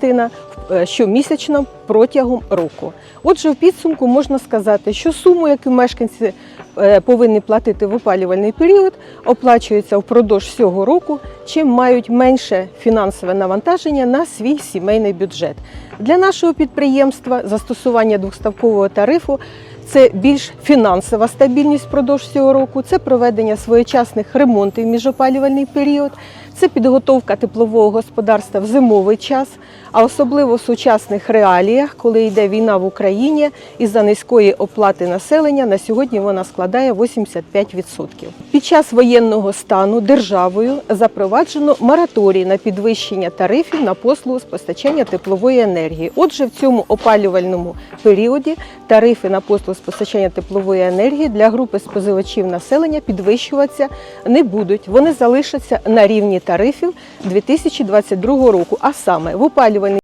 частина е, щомісячно протягом року. Отже, в підсумку можна сказати, що суму, яку мешканці е, повинні платити в опалювальний період, оплачується впродовж всього року, чим мають менше фінансове навантаження на свій сімейний бюджет. Для нашого підприємства застосування двохставкового тарифу це більш фінансова стабільність впродовж цього року, це проведення своєчасних ремонтів в міжопалювальний період, це підготовка теплового господарства в зимовий час, а особливо в сучасних реаліях, коли йде війна в Україні, із-за низької оплати населення на сьогодні вона складає 85%. Під час воєнного стану державою запроваджено мораторій на підвищення тарифів на послугу з постачання теплової енергії. Отже, в цьому опалювальному періоді тарифи на послугу постачання теплової енергії для групи споживачів населення підвищуватися не будуть. Вони залишаться на рівні тарифів 2022 року. А саме в опалювальному